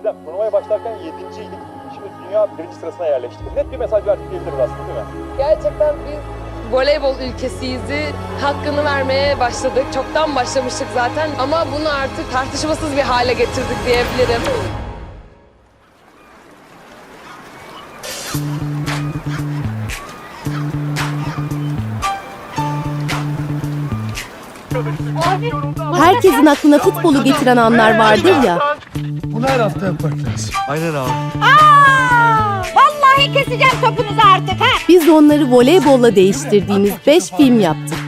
Gizem turnuvaya başlarken 7.ydik. Şimdi dünya birinci sırasına yerleştik. Net bir mesaj verdik diyebiliriz aslında değil mi? Gerçekten biz voleybol ülkesiyiz. Hakkını vermeye başladık. Çoktan başlamıştık zaten ama bunu artık tartışmasız bir hale getirdik diyebilirim. Herkesin aklına futbolu getiren anlar vardır ya. Bunu her hafta yapmak lazım. Aynen abi. Vallahi keseceğim topunuzu artık ha. Biz onları voleybolla değiştirdiğimiz 5 film yaptık.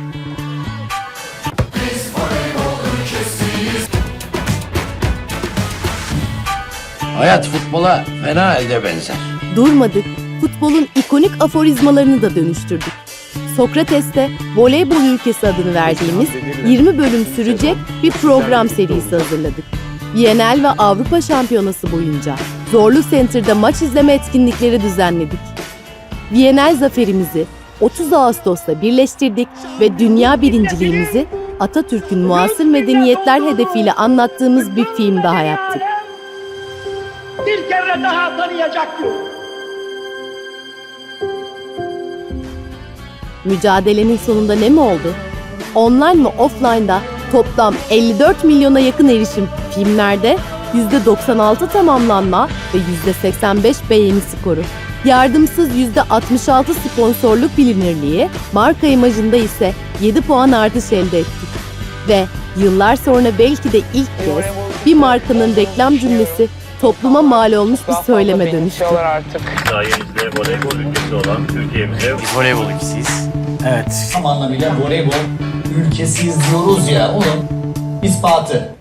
Hayat futbola fena halde benzer. Durmadık. Futbolun ikonik aforizmalarını da dönüştürdük. Sokrates'te voleybol ülkesi adını verdiğimiz 20 bölüm sürecek bir program serisi hazırladık. Bienal ve Avrupa Şampiyonası boyunca Zorlu Center'da maç izleme etkinlikleri düzenledik. Bienal zaferimizi 30 Ağustos'ta birleştirdik ve dünya birinciliğimizi Atatürk'ün muasır medeniyetler hedefiyle anlattığımız bir film daha yaptık. bir kere daha tanıyacaktır. Mücadelenin sonunda ne mi oldu? Online mı offline'da toplam 54 milyona yakın erişim filmlerde %96 tamamlanma ve %85 beğeni skoru. Yardımsız %66 sponsorluk bilinirliği, marka imajında ise 7 puan artış elde ettik. Ve yıllar sonra belki de ilk kez bir markanın reklam cümlesi topluma mal olmuş bir söyleme dönüştü. Sayenizde voleybol ülkesi olan Türkiye'mize Biz voleybol ülkesiyiz. Evet. tam anlamıyla voleybol ülkesiyiz diyoruz ya onun ispatı.